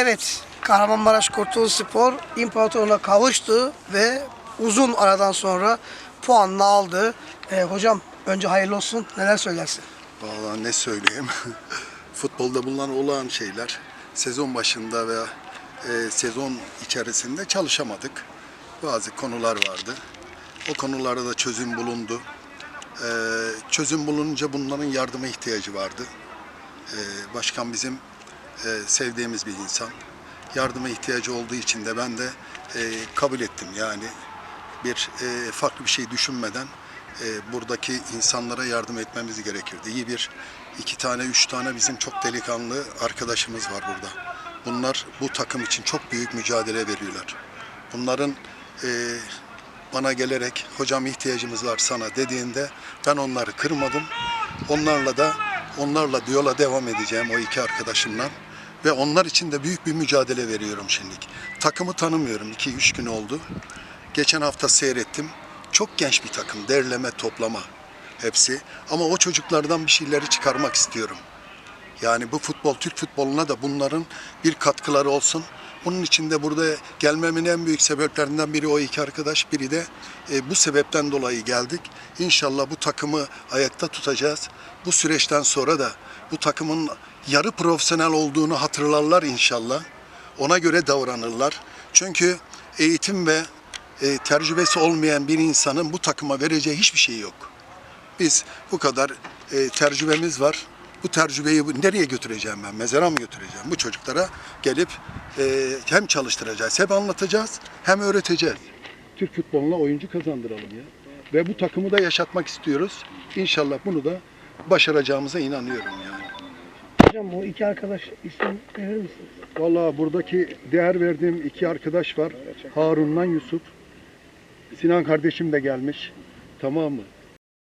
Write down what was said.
Evet, Kahramanmaraş Kurtuluş Spor imparatoruna kavuştu ve uzun aradan sonra puanını aldı. Ee, hocam önce hayırlı olsun. Neler söylersin? Vallahi ne söyleyeyim. Futbolda bulunan olağan şeyler. Sezon başında veya e, sezon içerisinde çalışamadık. Bazı konular vardı. O konularda da çözüm bulundu. E, çözüm bulununca bunların yardıma ihtiyacı vardı. E, başkan bizim e, sevdiğimiz bir insan. Yardıma ihtiyacı olduğu için de ben de e, kabul ettim. Yani bir e, farklı bir şey düşünmeden e, buradaki insanlara yardım etmemiz gerekirdi. İyi bir iki tane, üç tane bizim çok delikanlı arkadaşımız var burada. Bunlar bu takım için çok büyük mücadele veriyorlar. Bunların e, bana gelerek hocam ihtiyacımız var sana dediğinde ben onları kırmadım. Onlarla da onlarla yola devam edeceğim o iki arkadaşımla. Ve onlar için de büyük bir mücadele veriyorum şimdilik. Takımı tanımıyorum. 2-3 gün oldu. Geçen hafta seyrettim. Çok genç bir takım. Derleme, toplama hepsi. Ama o çocuklardan bir şeyleri çıkarmak istiyorum. Yani bu futbol, Türk futboluna da bunların bir katkıları olsun. Bunun için de burada gelmemin en büyük sebeplerinden biri o iki arkadaş, biri de e, bu sebepten dolayı geldik. İnşallah bu takımı ayakta tutacağız. Bu süreçten sonra da bu takımın yarı profesyonel olduğunu hatırlarlar inşallah. Ona göre davranırlar. Çünkü eğitim ve e, tecrübesi olmayan bir insanın bu takıma vereceği hiçbir şey yok. Biz bu kadar e, tecrübemiz var. Bu tecrübeyi nereye götüreceğim ben? Mezara mı götüreceğim? Bu çocuklara gelip e, hem çalıştıracağız, hem anlatacağız, hem öğreteceğiz. Türk futboluna oyuncu kazandıralım ya. Ve bu takımı da yaşatmak istiyoruz. İnşallah bunu da başaracağımıza inanıyorum yani. Hocam bu iki arkadaş isim verir misiniz? Vallahi buradaki değer verdiğim iki arkadaş var. Harun'la Yusuf. Sinan kardeşim de gelmiş. Tamam mı?